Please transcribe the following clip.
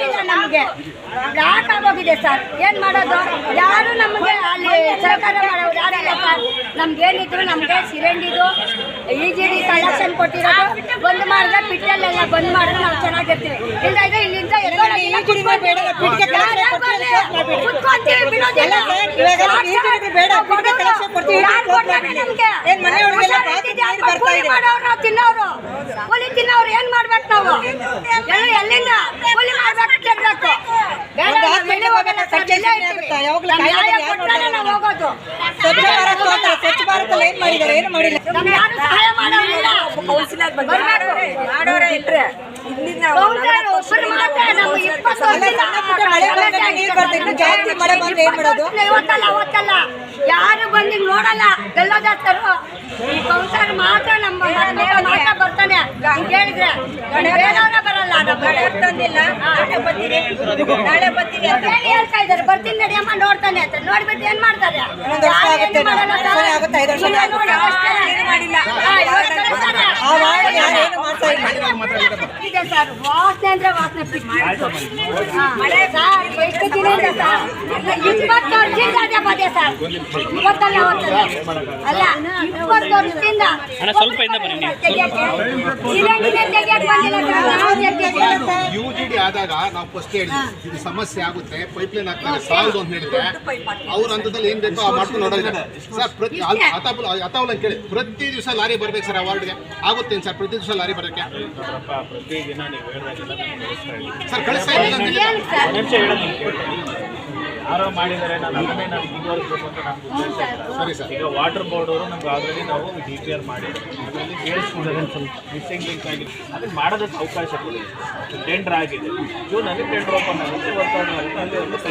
ಇದೆ ನಮಗೆ ಬ್ಲಾಕ್ ಆಗೋಗಿದೆ ಸರ್ ಏನ್ ಮಾಡೋದು ಯಾರು ನಮಗೆ ಅಲ್ಲಿ ಸಹಕಾರ ಮಾಡೋರು ಯಾರಿಲ್ಲ ಸರ್ ನಮ್ಗೇನಿದ್ರು ನಮಗೆ ಸಿಲಿಂಡಿದು ಇ ಜಿ ಡಿ ಕಲೆಕ್ಷನ್ ಕೊಟ್ಟಿರೋದು ಬಂದ್ ಮಾಡಿದ್ರೆ ಪಿಟ್ಟಲ್ಲೆಲ್ಲ ಬಂದ್ ಮಾಡಿದ್ರೆ ನಾವು ಚೆನ್ನಾಗಿರ್ತೀವಿ ಇಲ್ಲ ಇದ್ರೆ ಇಲ್ಲಿಂದ ಎಲ್ಲ? ಕುತ್ಕೊಂತೀವಿ, ಬಿಡೋದಿಲ್ಲ. ತಿನ್ನೋರು. ಕೂಲಿ ತಿನ್ನೋರು ಏನ್ ಮಾಡ್ಬೇಕು ನಾವು? ಎಲ್ಲ ಎಲ್ಲಿಂದ ಕೂಲಿ ಮಾಡ್ಬೇಕು ಹೋಗೋದು. ಸ್ವಚ್ಛ ಭಾರತ ಏನ್ ಮಾಡಿದ್ದಾರೆ? ಏನು ಮಾಡಿಲ್ಲ? ನಮ್ಗೆ ಯಾರು ಸಹಾಯ ಬರ್ಬೇಕು. ಮಾಡೋರೇ ಇಟ್ರೆ ಇಲ್ಲಿಂದ ಜಾಸ್ತಿ ಮಳೆ ಬಂದ್ರೆ ಏನ್ ಮಾಡೋದು? ಇವತ್ತಲ್ಲ ಅವತ್ತಲ್ಲ. ಯಾರು ಬಂದು ನೋಡಲ್ಲ. ಎಲ್ಲ ಈ ಕೌಂಟರ್ ಮಾತ್ರ ನಮ್ಮ ಮಾತ್ರ ಬರ್ತಾನೆ. ಬೇರೆಯವ್ರ ಬರಲ್ಲ. ತಂದಿಲ್ಲ ನಾಳೆ ಬರ್ತೀನಿ ನಾಳೆ ಬರ್ತೀನಿ ಅಂತ. ಹೇಳಿ ಹೇಳ್ತಾ ಇದ್ದಾರೆ ಬರ್ತೀನಿ ನಡಿಯಮ್ಮ ನೋಡ್ತಾನೆ ಅಂತ. ನೋಡ್ಬಿಟ್ಟು ಏನ್ ಮಾಡ್ತಾರೆ? ಮಾಡಲ್ಲ ಇನ್ನೊಂದು ವರ್ಷ ಆಗುತ್ತೆ, ಐದು ವರ್ಷ ಇಲ್ಲ ಆಗುತ್ತೆ. ನೋಡಿ ಅಷ್ಟೇ. ಏನು ಮಾಡಿಲ್ಲ. ಹಾ, ಇವತ್ತು ಕಳಿಸ್ತಾರೆ. ಆ ವಾರ್ಡ್ ಯಾರು ಏನು ಮಾಡ್ತಾ ಇಲ್ಲ ಇದೆ ಸರ್ ವಾಸನೆ ಅಂದ್ರೆ ವಾಸನೆ ಮಳೆ ಸರ್ ಎಷ್ಟು ದಿನದಿಂದ ಸರ್ ಇಪ್ಪತ್ತು ವರ್ಷದಿಂದ ಅದೇ ಪದೇ ಸರ್ ಅವತ್ತಲ್ಲ ಅಲ್ಲ ಇಪ್ಪತ್ತು ವರ್ಷದಿಂದ. ತೆಗಿಯಕ್ಕೆ. ಸಿಲಿಂಡರ್ನೇ ಬಂದಿಲ್ಲ ಸರ್. ಸರ್. ಆದಾಗ ನಾವು ಫಸ್ಟ್ ಹೇಳಿದ್ವಿ ಇದು ಸಮಸ್ಯೆ ಆಗುತ್ತೆ ಪೈಪ್ ಲೈನ್ ಹಾಕ್ತಾರೆ ಸಾಲದು ಅಂತ ಹೇಳಿದ್ರೆ ಅವ್ರ ಹಂತದಲ್ಲಿ ಏನ್ ಬೇಕೋ ಆ ಮಾಡ್ಕೊಂಡು ನೋಡೋದಿಲ್ಲ. ಸರ್ ಪ್ರತಿ ಅತಾಪುಲ ಅತಾವಲ ಕೇಳಿ ಪ್ರತಿ ದಿವಸ ಲಾರಿ ಬರ್ಬೇಕು ಸರ್ ಆ ವಾರ್ಡ್ಗೆ ಆಗುತ್ತೆ ಸರ್? ಪ್ರತಿ ದಿವಸ ಲಾರಿ ಬರೋಕ್ಕೆ? ಸರ್ ಕಳಿಸ್ತಾ ಇಲ್ಲ ಅಂತ ಮಾಡಿದರೆ ನಾನು ಅದನ್ನೇ ನಾನು ಮುಂದುವರಿಸಬೇಕು ಅಂತ ನಮ್ಗೆ ಉದ್ದೇಶ. ಸರಿ ಸರ್. ಈಗ ವಾಟರ್ ಬೋರ್ಡ್ ಅವರು ನಮ್ಗೆ ಆಲ್ರೆಡಿ ನಾವು ಡಿ ಪಿ ಆರ್ ಮಾಡಿ ಅದರಲ್ಲಿ ಕೇಳಿಸ್ಕೊಂಡಿದ್ದಾರೆ. ಸ್ವಲ್ಪ ಮಿಸ್ಸಿಂಗ್ ಲಿಂಕ್ ಆಗಿದೆ. ಅದನ್ನ ಮಾಡೋದಕ್ಕೆ ಅವಕಾಶ ಕೊಡಿ ಟೆಂಡರ್ ಆಗಿದೆ. ಜೂನಲ್ಲಿ ಟೆಂಡರ್ ಓಪನ್ ಆಗುತ್ತೆ. ವರ್ಕೌಟ್ ಆಗುತ್ತೆ. ಅಲ್ಲಿ ಒಂದು ಕೈ